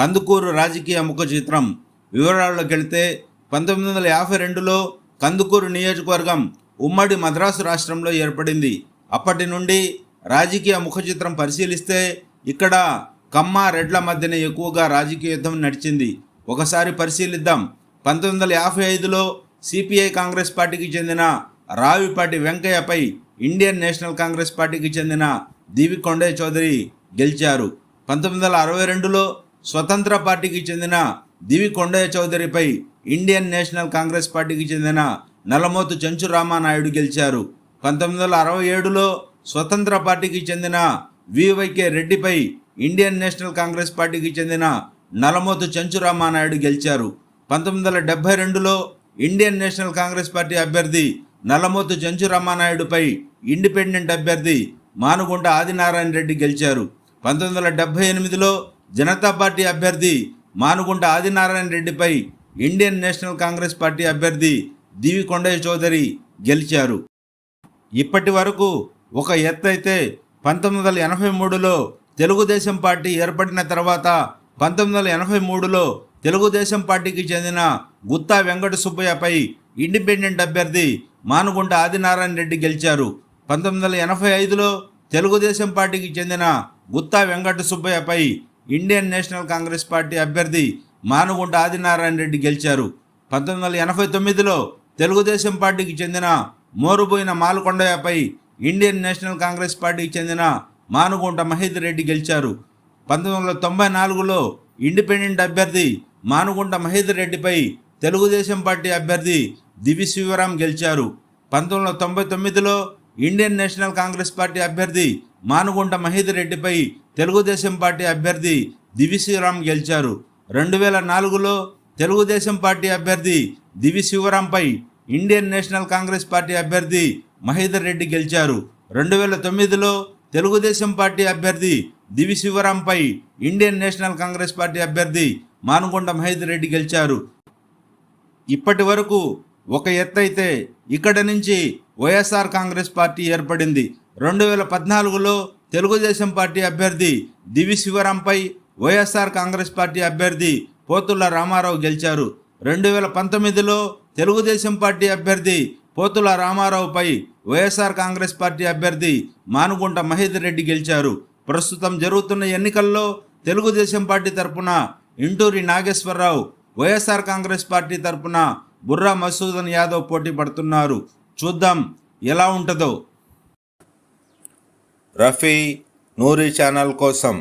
కందుకూరు రాజకీయ ముఖ చిత్రం వివరాల్లోకి వెళితే పంతొమ్మిది వందల యాభై రెండులో కందుకూరు నియోజకవర్గం ఉమ్మడి మద్రాసు రాష్ట్రంలో ఏర్పడింది. అప్పటి నుండి రాజకీయ ముఖ చిత్రం పరిశీలిస్తే ఇక్కడ కమ్మ రెడ్ల మధ్యన ఎక్కువగా రాజకీయ యుద్ధం నడిచింది. ఒకసారి పరిశీలిద్దాం. పంతొమ్మిది వందల యాభై ఐదులో సిపిఐ కాంగ్రెస్ పార్టీకి చెందిన రావిపాటి వెంకయ్యపై ఇండియన్ నేషనల్ కాంగ్రెస్ పార్టీకి చెందిన దీవి కొండే చౌదరి గెలిచారు. పంతొమ్మిది వందల అరవై రెండులో స్వతంత్ర పార్టీకి చెందిన దివి కొండయ్య చౌదరిపై ఇండియన్ నేషనల్ కాంగ్రెస్ పార్టీకి చెందిన నలమోతు చెంచు రామానాయుడు గెలిచారు. పంతొమ్మిది వందల అరవై ఏడులో స్వతంత్ర పార్టీకి చెందిన వివైకే రెడ్డిపై ఇండియన్ నేషనల్ కాంగ్రెస్ పార్టీకి చెందిన నలమోతు చెంచు రామానాయుడు గెలిచారు. పంతొమ్మిది వందల డెబ్బై రెండులో ఇండియన్ నేషనల్ కాంగ్రెస్ పార్టీ అభ్యర్థి నల్లమోతు చెంచు రామానాయుడుపై ఇండిపెండెంట్ అభ్యర్థి మానుగుంట ఆదినారాయణ రెడ్డి గెలిచారు. పంతొమ్మిది వందల డెబ్బై ఎనిమిదిలో జనతా పార్టీ అభ్యర్థి మానుగుంట ఆదినారాయణ రెడ్డిపై ఇండియన్ నేషనల్ కాంగ్రెస్ పార్టీ అభ్యర్థి దివి కొండయ్య చౌదరి గెలిచారు. ఇప్పటి వరకు ఒక ఎత్తు అయితే పంతొమ్మిది వందల ఎనభై మూడులో తెలుగుదేశం పార్టీ ఏర్పడిన తర్వాత పంతొమ్మిది వందల ఎనభై మూడులో తెలుగుదేశం పార్టీకి చెందిన గుత్తా వెంకట సుబ్బయ్యపై ఇండిపెండెంట్ అభ్యర్థి మానుగుంట ఆదినారాయణ రెడ్డి గెలిచారు. పంతొమ్మిది వందల ఎనభై ఐదులో తెలుగుదేశం పార్టీకి చెందిన గుత్తా వెంకట సుబ్బయ్యపై ఇండియన్ నేషనల్ కాంగ్రెస్ పార్టీ అభ్యర్థి మానుగుంట ఆదినారాయణ రెడ్డి గెలిచారు. పంతొమ్మిది వందల ఎనభై తొమ్మిదిలో తెలుగుదేశం పార్టీకి చెందిన మోరుబోయిన మాలకొండయ్యపై ఇండియన్ నేషనల్ కాంగ్రెస్ పార్టీకి చెందిన మానుగుంట మహేందర్ రెడ్డి గెలిచారు. పంతొమ్మిది వందల తొంభై నాలుగులో ఇండిపెండెంట్ అభ్యర్థి మానుగుంట మహేందర్ రెడ్డిపై తెలుగుదేశం పార్టీ అభ్యర్థి దివి శివరాం గెలిచారు. పంతొమ్మిది వందల తొంభై తొమ్మిదిలో ఇండియన్ నేషనల్ కాంగ్రెస్ పార్టీ అభ్యర్థి మానుగుంట మహేందర్ రెడ్డిపై తెలుగుదేశం పార్టీ అభ్యర్థి దివిశివరాం గెలిచారు. రెండు వేల నాలుగులో తెలుగుదేశం పార్టీ అభ్యర్థి దివి శివరాంపై ఇండియన్ నేషనల్ కాంగ్రెస్ పార్టీ అభ్యర్థి మహేందర్ రెడ్డి గెలిచారు. రెండు వేల తొమ్మిదిలో తెలుగుదేశం పార్టీ అభ్యర్థి దివి శివరాంపై ఇండియన్ నేషనల్ కాంగ్రెస్ పార్టీ అభ్యర్థి మానుకొండ మహేందర్ రెడ్డి గెలిచారు. ఇప్పటి వరకు ఒక ఎత్తైతే ఇక్కడ నుంచి వైఎస్ఆర్ కాంగ్రెస్ పార్టీ ఏర్పడింది. రెండు వేల పద్నాలుగులో తెలుగుదేశం పార్టీ అభ్యర్థి దివి శివరాంపై వైఎస్ఆర్ కాంగ్రెస్ పార్టీ అభ్యర్థి పోతుల రామారావు గెలిచారు. రెండు వేల పంతొమ్మిదిలో తెలుగుదేశం పార్టీ అభ్యర్థి పోతుల రామారావుపై వైఎస్ఆర్ కాంగ్రెస్ పార్టీ అభ్యర్థి మానుగుంట మహేందర్ రెడ్డి గెలిచారు. ప్రస్తుతం జరుగుతున్న ఎన్నికల్లో తెలుగుదేశం పార్టీ తరపున Inturi Nageswara Rao YSR Congress party తరపున బుర్రా మసూదన్ యాదవ్ పోటీ పడుతున్నారు. చూద్దాం ఎలా ఉంటుందో. రఫీ నూరి ఛానల్ కోసం